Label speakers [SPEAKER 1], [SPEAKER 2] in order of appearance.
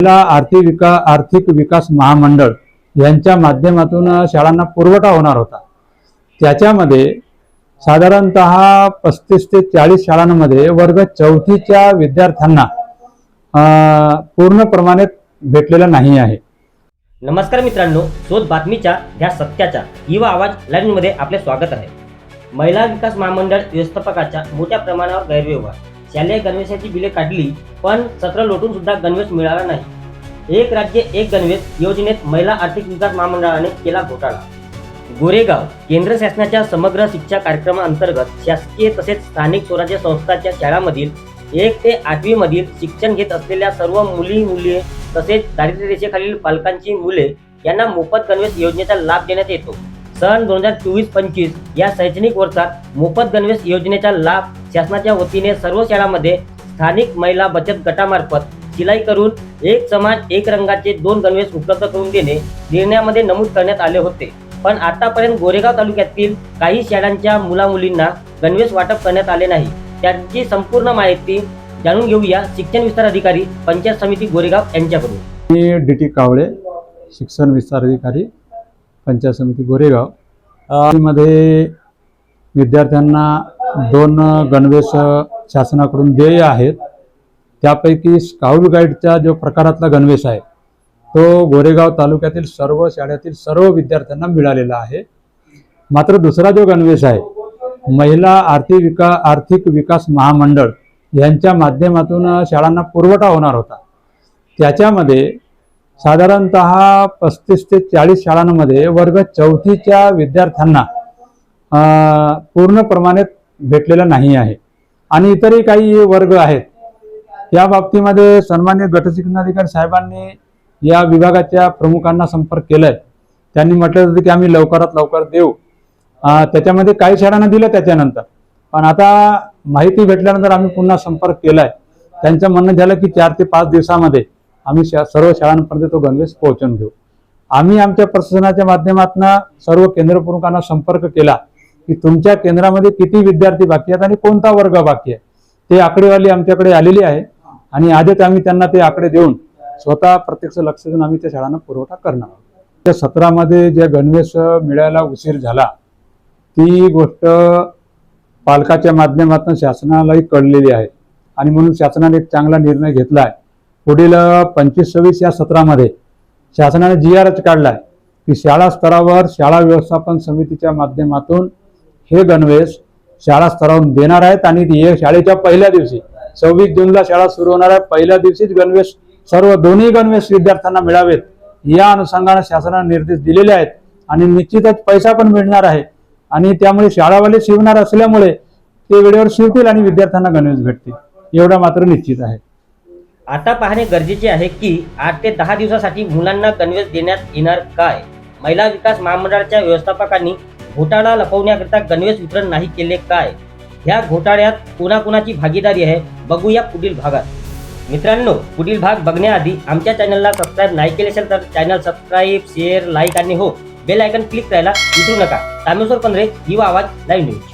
[SPEAKER 1] जिल्हा आर्थिक विका आर्थिक विकास महामंडळ यांच्या माध्यमातून शाळांना पुरवठा होणार होता. त्याच्यामध्ये साधारणत पस्तीस ते चाळीस शाळांमध्ये वर्ग चौथीच्या विद्यार्थ्यांना अं, पूर्ण प्रमाणात भेटलेला नाही आहे.
[SPEAKER 2] नमस्कार मित्रांनो शोध बातमीच्या ह्या सत्याच्या युवा आवाज लाईनमध्ये आपले स्वागत आहे. महिला विकास महामंडळ व्यवस्थापकाच्या मोठ्या प्रमाणावर गैरव्यवहार. शालेय गणवेशाची बिले काढली पण सत्र लोटून सुद्धा गणवेश मिळाला नाही. एक राज्य एक गणवेश योजनेत महिला आर्थिक विकास महामंडळाने केला घोटाळा. गोरेगाव केंद्र शासनाच्या समग्र शिक्षा कार्यक्रमाअंतर्गत शासकीय तसेच स्थानिक स्वराज्य संस्थांच्या शाळांमधील एक ते आठवी मधील शिक्षण घेत असलेल्या सर्व मुली मुले तसेच दारिद्र्य रेषेखालील पालकांची मुले यांना मोफत गणवेश योजनेचा लाभ देण्यात येतो. सन दोन हजार चोवीस पंचवीस या शैक्षणिक वर्षात मोफत गणवेश योजनेचा लाभ शासनाच्या वतीने सर्व शाळांमध्ये स्थानिक महिला बचत गटामार्फत शिलाई करून एक समाज एक रंगाचे दोन गणवेश उपलब्ध करून देणे निर्णयामध्ये नमूद करण्यात आले होते. पण आतापर्यंत गोरेगाव तालुक्यातील काही शाळांच्या मुला मुलींना गणवेश वाटप करण्यात आले नाही. त्याची संपूर्ण माहिती जाणून घेऊया शिक्षण विस्तार अधिकारी पंचायत समिती गोरेगाव यांच्याकडून.
[SPEAKER 1] मी डी टी कावळे शिक्षण विस्तार अधिकारी पंचायत समिती गोरेगाव. मध्ये विद्यार्थ्यांना दोन गणवेश शासनाकडून देय आहेत. त्यापैकी स्काउट गाईडचा जो प्रकारातला गणवेश आहे तो गोरेगाव तालुक्यातील सर्व शाळेतील सर्व विद्यार्थ्यांना मिळालेला आहे. मात्र दुसरा जो गणवेश आहे महिला आर्थिक विका आर्थिक विकास महामंडळ यांच्या माध्यमातून शाळांना पुरवठा होणार होता. त्याच्यामध्ये साधारणत पस्तीस ते चाळीस शाळांमध्ये वर्ग चौथीच्या विद्यार्थ्यांना पूर्ण प्रमाणात भेटलेला नाही आहे. आणि इतरही काही वर्ग आहेत. या बाबतीमध्ये सन्मान्य गटशिक्षणाधिकारी साहेबांनी या विभागाच्या प्रमुखांना संपर्क केलाय. त्यांनी म्हटलं होतं की आम्ही लवकरात लवकर देऊ. त्याच्यामध्ये काही शाळांना दिलं त्याच्यानंतर. पण आता माहिती भेटल्यानंतर आम्ही पुन्हा संपर्क केलाय. त्यांचं म्हणणं झालं की चार ते पाच दिवसामध्ये आम्ही शा सर्व शाळांपर्यंत तो गणवेश पोहोचून घेऊ. आम्ही आमच्या प्रशासनाच्या माध्यमातून सर्व केंद्र प्रमुखांना संपर्क केला. की तुमच्या केंद्रामध्ये किती विद्यार्थी बाकी आहेत आणि कोणता वर्ग बाकी आहे? ते आकडेवाली आमच्याकडे आलेली आहे आणि आधीच आम्ही त्यांना ते आकडे देऊन स्वतः प्रत्यक्ष लक्ष देऊन आम्ही त्या शाळांना पुरवठा करणार आहोत. त्या सत्रामध्ये जे गणवेश मिळायला उशीर झाला ती गोष्ट पालकाच्या माध्यमातून शासनालाही कळलेली आहे आणि म्हणून शासनाने एक चांगला निर्णय घेतला आहे. पुढील पंचवीस सव्वीस या सत्रामध्ये शासनाने जी आरच आहे की शाळा स्तरावर शाळा व्यवस्थापन समितीच्या माध्यमातून हे गणवेश शाळा स्तरावून देणार आहेत आणि हे शाळेच्या पहिल्या दिवशी सव्वीस जूनला शाळा सुरू होणार आहे. पहिल्या दिवशीच गणवेश सर्व दोन्ही गणवेश विद्यार्थ्यांना मिळावेत. या अनुषंगाने शासनाने निर्देश दिलेले आहेत आणि निश्चितच पैसा पण मिळणार आहे. आणि त्यामुळे शाळावाले शिवणार असल्यामुळे ते वेळेवर शिवतील आणि विद्यार्थ्यांना गणवेश भेटतील. एवढा मात्र निश्चित आहे.
[SPEAKER 2] आता पाहणे गरजेचे आहे की आठ ते दहा दिवसासाठी मुलांना गणवेश देण्यात येणार काय? महिला विकास महामंडळाच्या व्यवस्थापकांनी घोटाळा लपवण्याकरिता गणवेश वितरण नाही केले काय? ह्या घोटाळ्यात कोणाकोणाची भागीदारी आहे? बघूया पुढील भागात. मित्रांनो पुढील भाग बघण्याआधी आमच्या चॅनलला सबस्क्राईब नाही केले असेल तर चॅनल सबस्क्राईब शेअर लाईक आणि हो बेल आयकन क्लिक करायला विसरू नका. तामेश्वर पंधरे युवा आवाज लाईव्ह न्यूज.